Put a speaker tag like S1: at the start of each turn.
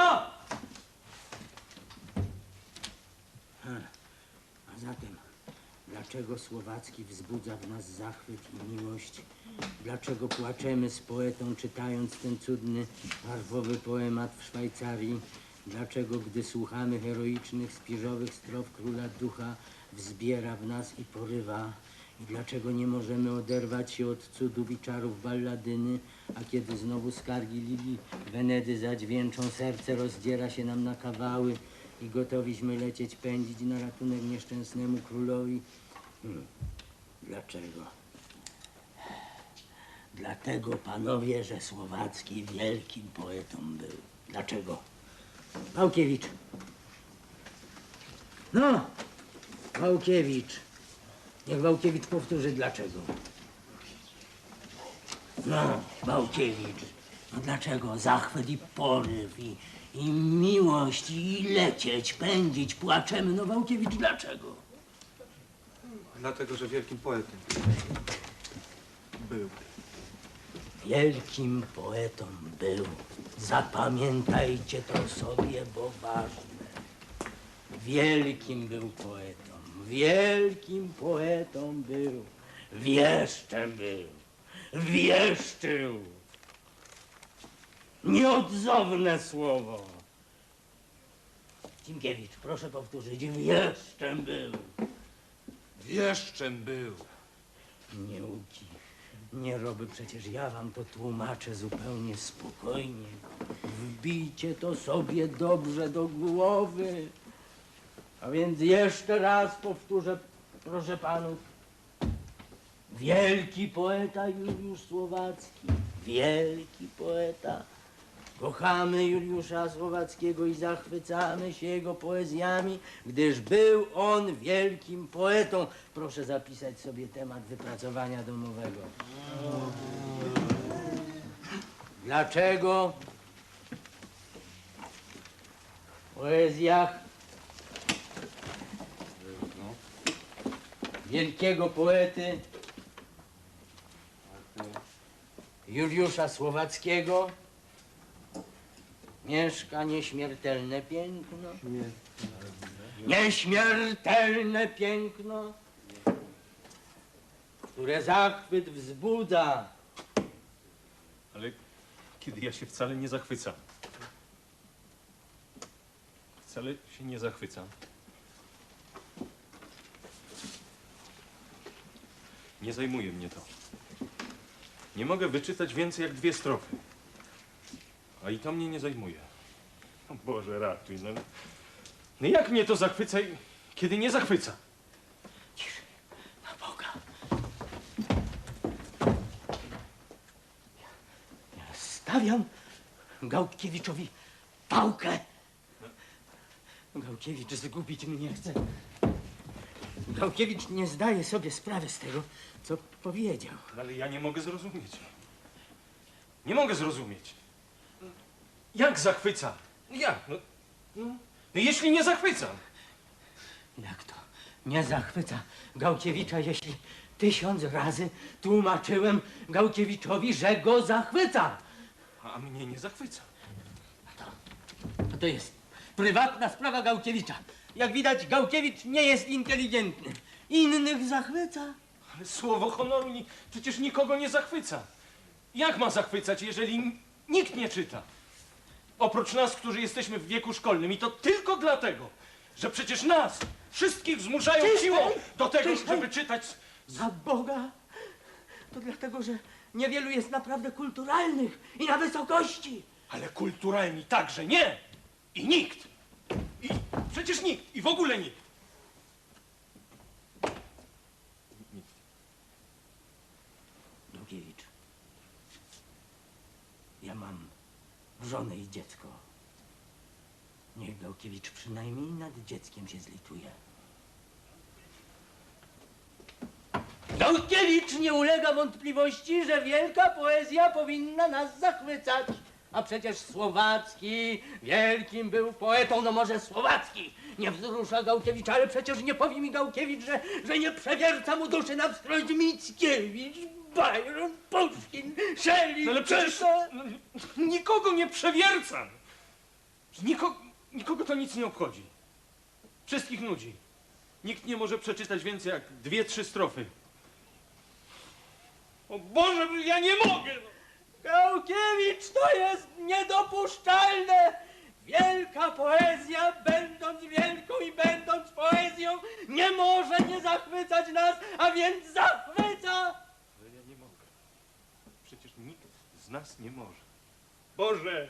S1: A zatem, dlaczego Słowacki wzbudza w nas zachwyt i miłość? Dlaczego płaczemy z poetą, czytając ten cudny, barwowy poemat w Szwajcarii? Dlaczego, gdy słuchamy heroicznych, spiżowych strof Króla Ducha, wzbiera w nas i porywa? I dlaczego nie możemy oderwać się od cudów i czarów balladyny, a kiedy znowu skargi Lili Wenedy zadźwięczą, serce rozdziera się nam na kawały i gotowiśmy lecieć pędzić na ratunek nieszczęsnemu królowi? Hmm. Dlaczego? Dlatego, panowie, że Słowacki wielkim poetą był. Dlaczego? Pałkiewicz. No, Wałkiewicz. Niech Wałkiewicz powtórzy dlaczego. No, Wałkiewicz. Dlaczego? Zachwyt i poryw i, i miłość i lecieć, pędzić, płaczemy. No Wałkiewicz, dlaczego?
S2: Dlatego, że wielkim poetą był.
S1: Wielkim poetą był. Zapamiętajcie to sobie, bo ważne. Wielkim był poetą. Wielkim poetą był. Wieszczem był. Wieszczył. Nieodzowne słowo. Cimkiewicz, proszę powtórzyć. Wieszczem był.
S2: Wieszczem był.
S1: Nie łuki. Nie robię, przecież ja wam to tłumaczę zupełnie spokojnie. Wbijcie to sobie dobrze do głowy. A więc jeszcze raz powtórzę, proszę panów. Wielki poeta Juliusz Słowacki. Wielki poeta. Kochamy Juliusza Słowackiego i zachwycamy się jego poezjami, gdyż był on wielkim poetą. Proszę zapisać sobie temat wypracowania domowego. Dlaczego w poezjach wielkiego poety Juliusza Słowackiego mieszka nieśmiertelne piękno. Nieśmiertelne piękno, które zachwyt wzbudza.
S3: Ale kiedy ja się wcale nie zachwycam. Wcale się nie zachwycam. Nie zajmuje mnie to. Nie mogę wyczytać więcej jak dwie strofy. A i to mnie nie zajmuje. O Boże, ratuj. No, no jak mnie to zachwyca, kiedy nie zachwyca?
S1: Ciszej, na Boga. Ja stawiam Gałkiewiczowi pałkę. Gałkiewicz zgubić mnie chce. Gałkiewicz nie zdaje sobie sprawy z tego, co powiedział.
S3: Ale ja nie mogę zrozumieć. Nie mogę zrozumieć. Jak zachwyca? Jak? No, no, no jeśli nie zachwycam.
S1: Jak to nie zachwyca Gałkiewicza, jeśli tysiąc razy tłumaczyłem Gałkiewiczowi, że go zachwyca?
S3: A mnie nie zachwyca.
S1: To, to jest prywatna sprawa Gałkiewicza. Jak widać, Gałkiewicz nie jest inteligentny. Innych zachwyca.
S3: Ale słowo honoru ni przecież nikogo nie zachwyca. Jak ma zachwycać, jeżeli n- nikt nie czyta? Oprócz nas, którzy jesteśmy w wieku szkolnym i to tylko dlatego, że przecież nas wszystkich zmuszają
S1: Czyszczaj!
S3: siłą do tego,
S1: Czyszczaj!
S3: żeby czytać.
S1: Za Boga! To dlatego, że niewielu jest naprawdę kulturalnych i na wysokości.
S3: Ale kulturalni także nie. I nikt. I przecież nikt. I w ogóle. Nikt.
S1: Gałkiewicz, ja mam żonę i dziecko. Niech Gałkiewicz przynajmniej nad dzieckiem się zlituje. Gałkiewicz nie ulega wątpliwości, że wielka poezja powinna nas zachwycać. A przecież Słowacki wielkim był poetą, no może Słowacki nie wzrusza Gałkiewicza, ale przecież nie powie mi Gałkiewicz, że, że nie przewierca mu duszy na wskroś Mickiewicz, Byron, Puszkin, Shelley,
S3: No ale przecież no, nikogo nie przewiercam. Niko, nikogo to nic nie obchodzi. Wszystkich nudzi. Nikt nie może przeczytać więcej jak dwie, trzy strofy. O Boże, ja nie mogę! no.
S1: Gałkiewicz, to jest niedopuszczalne! Wielka poezja, będąc wielką i będąc poezją, nie może nie zachwycać nas, a więc zachwyca!
S3: Ale ja nie mogę. Przecież nikt z nas nie może. Boże,